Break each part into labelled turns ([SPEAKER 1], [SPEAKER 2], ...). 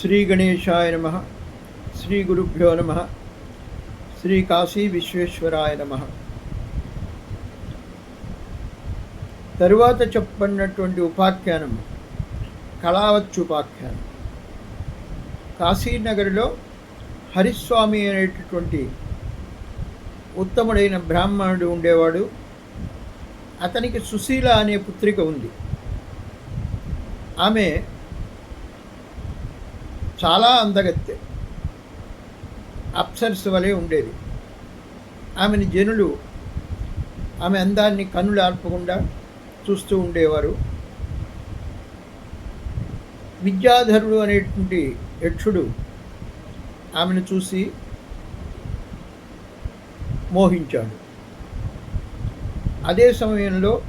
[SPEAKER 1] శ్రీ గణేశాయ నమ. శ్రీ గురుభ్యో నమ. శ్రీ కాశీ విశ్వేశ్వరాయ నమ. తరువాత చెప్పబడినటువంటి ఉపాఖ్యానం కళావత్యుపాఖ్యానం కాశీనగర్లో హరిస్వామి అనేటటువంటి ఉత్తముడైన బ్రాహ్మణుడు ఉండేవాడు. అతనికి సుశీల అనే పుత్రిక ఉంది. ఆమె చాలా అందగత్తె అప్సర్స్ వలె ఉండేది. ఆమెని జనులు ఆమె అందాన్ని కన్నులు ఆర్పకుండా చూస్తూ ఉండేవారు. విద్యాధరుడు అనేటువంటి యక్షుడు ఆమెను చూసి మోహించాడు. అదే సమయంలో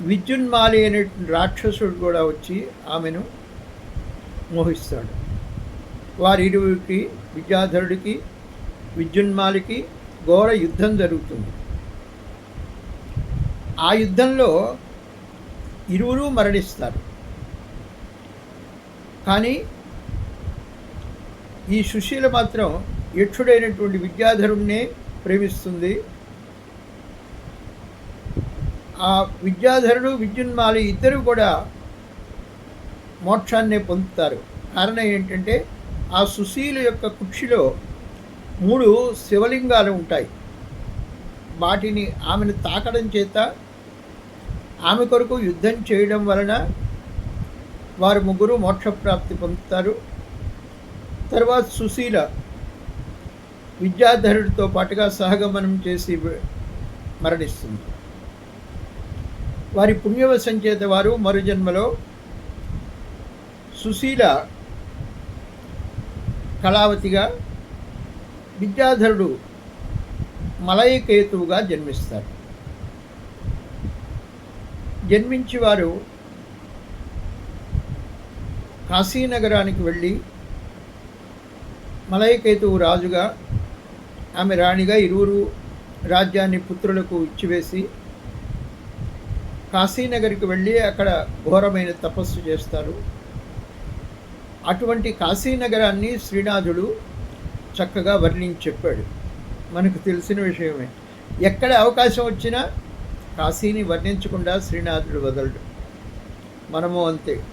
[SPEAKER 1] విద్యున్మాలి అనేటువంటి రాక్షసుడు కూడా వచ్చి ఆమెను మోహిస్తాడు. వారిరువురికి విద్యాధరుడికి విద్యున్మాలికి ఘోర యుద్ధం జరుగుతుంది. ఆ యుద్ధంలో ఇరువురు మరణిస్తారు. కానీ ఈ సుశీల మాత్రం యక్షుడైనటువంటి విద్యాధరుణ్ణే ప్రేమిస్తుంది. ఆ విద్యాధరుడు విద్యున్మాలి ఇద్దరు కూడా మోక్షాన్ని పొందుతారు. కారణం ఏంటంటే ఆ సుశీల యొక్క కుక్షిలో మూడు శివలింగాలు ఉంటాయి. వాటిని ఆమెను తాకడం చేత ఆమె కొరకు యుద్ధం చేయడం వలన వారు ముగ్గురు మోక్షప్రాప్తి పొందుతారు. తర్వాత సుశీల విద్యాధరుడితో పాటుగా సహగమనం చేసి మరణిస్తుంది. వారి పుణ్యవశం చేత వారు మరుజన్మలో సుశీల కళావతిగా విద్యాధరుడు మలయకేతువుగా జన్మిస్తారు జన్మించి వారు కాశీనగరానికి వెళ్ళి మలయకేతువు రాజుగా ఆమె రాణిగా ఇరువురు రాజ్యాన్ని పుత్రులకు ఇచ్చివేసి కాశీనగర్కి వెళ్ళి అక్కడ ఘోరమైన తపస్సు చేస్తారు. అటువంటి కాశీనగరాన్ని శ్రీనాథుడు చక్కగా వర్ణించి చెప్పాడు మనకు తెలిసిన విషయమే. ఎక్కడ అవకాశం వచ్చినా కాశీని వర్ణించకుండా శ్రీనాథుడు వదలడు. మనము అంతే.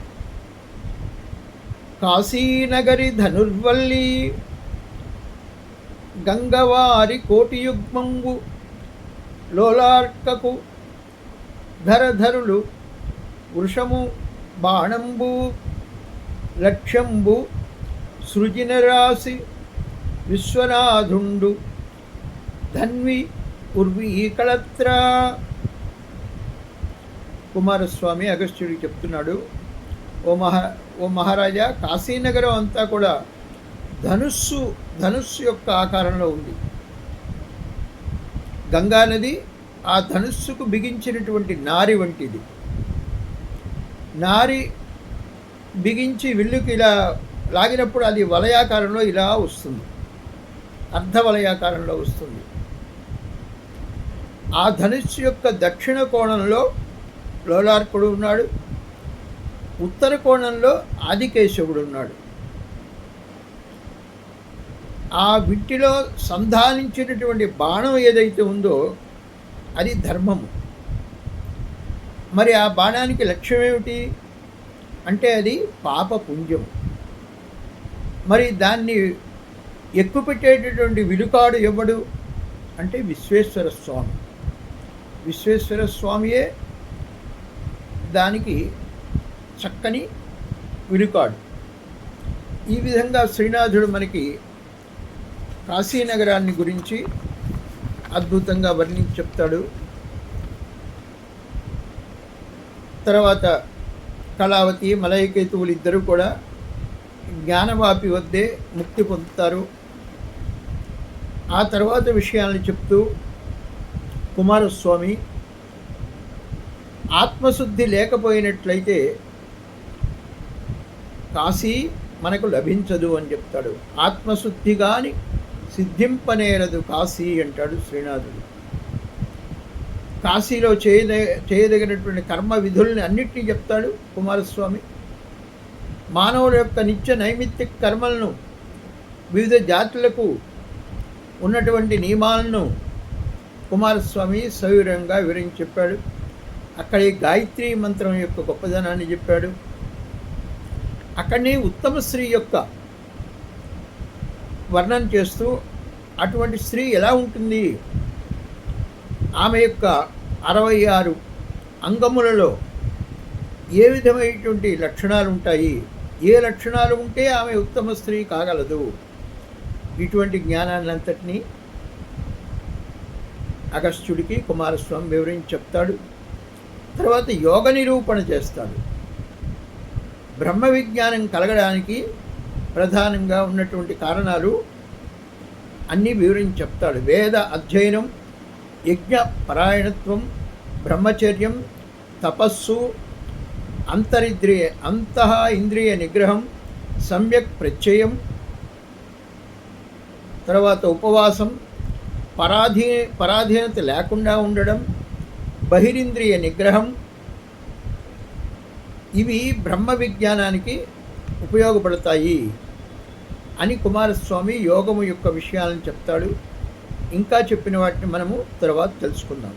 [SPEAKER 1] కాశీనగరి ధనుర్వల్లి గంగవారి కోటియుగ్మంబు లోలార్కకు ధరధరులు వృషము బాణంబు లక్ష్యంబు సృజినరాశి విశ్వనాథుండు. ధన్వి ఉర్వీకళత్ర కుమారస్వామి అగస్త్యుడికి చెప్తున్నాడు. ఓ మహా ఓ మహారాజా కాశీనగరం అంతా కూడా ధనుస్సు ధనుస్సు యొక్క ఆకారంలో ఉంది. గంగానది ఆ ధనుస్సుకు బిగించినటువంటి నారి వంటిది. నారి బిగించి విల్లుకి ఇలా లాగినప్పుడు అది వలయాకారంలో ఇలా వస్తుంది. అర్ధ వలయాకారంలో వస్తుంది. ఆ ధనుస్సు యొక్క దక్షిణ కోణంలో లోలార్కుడు ఉన్నాడు. ఉత్తర కోణంలో ఆదికేశవుడు ఉన్నాడు. ఆ విట్టిలో సంధానించినటువంటి బాణం ఏదైతే ఉందో అది ధర్మము. మరి ఆ బాణానికి లక్ష్యం ఏమిటి అంటే అది పాప పుంజం మరి దాన్ని ఎక్కుపెట్టేటటువంటి విలుకాడు ఎవడు? అంటే విశ్వేశ్వర స్వామి. విశ్వేశ్వర స్వామియే దానికి చక్కని విలుకాడు. ఈ విధంగా శ్రీనాథుడు మనకి కాశీనగరాన్ని గురించి అద్భుతంగా వర్ణించి చెప్తాడు. తర్వాత కళావతి మలయకేతువులు ఇద్దరు కూడా జ్ఞానవాపి వద్దే ముక్తి పొందుతారు. ఆ తర్వాత విషయాలను చెప్తూ కుమారస్వామి ఆత్మశుద్ధి లేకపోయినట్లయితే కాశీ మనకు లభించదు అని చెప్తాడు. ఆత్మశుద్ధి కానీ సిద్ధింపనేరదు కాశీ అంటాడు శ్రీనాథుడు. కాశీలో చేయద చేయదగినటువంటి కర్మ విధుల్ని అన్నిటినీ చెప్తాడు కుమారస్వామి. మానవుల యొక్క నిత్య నైమిత్తిక కర్మలను వివిధ జాతులకు ఉన్నటువంటి నియమాలను కుమారస్వామి సవివరంగా వివరించి చెప్పాడు. అక్కడ గాయత్రి మంత్రం యొక్క గొప్పదనాన్ని చెప్పాడు. అక్కడనే ఉత్తమ స్త్రీ యొక్క వర్ణన చేస్తూ అటువంటి స్త్రీ ఎలా ఉంటుంది? ఆమె యొక్క అరవై ఆరు అంగములలో ఏ విధమైనటువంటి లక్షణాలు ఉంటాయి? ఏ లక్షణాలు ఉంటే ఆమె ఉత్తమ స్త్రీ కాగలదు? ఇటువంటి జ్ఞానాన్ని అంతటినీ అగస్త్యుడికి కుమారస్వామి వివరించి చెప్తాడు. తర్వాత యోగ నిరూపణ చేస్తాడు. బ్రహ్మ విజ్ఞానం కలగడానికి ప్రధానంగా ఉన్నటువంటి కారణాలు అన్నీ వివరించి చెప్తాడు. వేద అధ్యయనం యజ్ఞపరాయణత్వం బ్రహ్మచర్యం తపస్సు అంతరిద్రియ అంతః ఇంద్రియ నిగ్రహం సమ్యక్ ప్రత్యయం తర్వాత ఉపవాసం పరాధీ పరాధీనత లేకుండా ఉండడం బహిరింద్రియ నిగ్రహం ఇవి బ్రహ్మ విజ్ఞానానికి ఉపయోగపడతాయి అని కుమారస్వామి యోగము యొక్క విషయాలను చెప్తాడు. ఇంకా చెప్పిన వాటిని మనము తర్వాత తెలుసుకుందాం.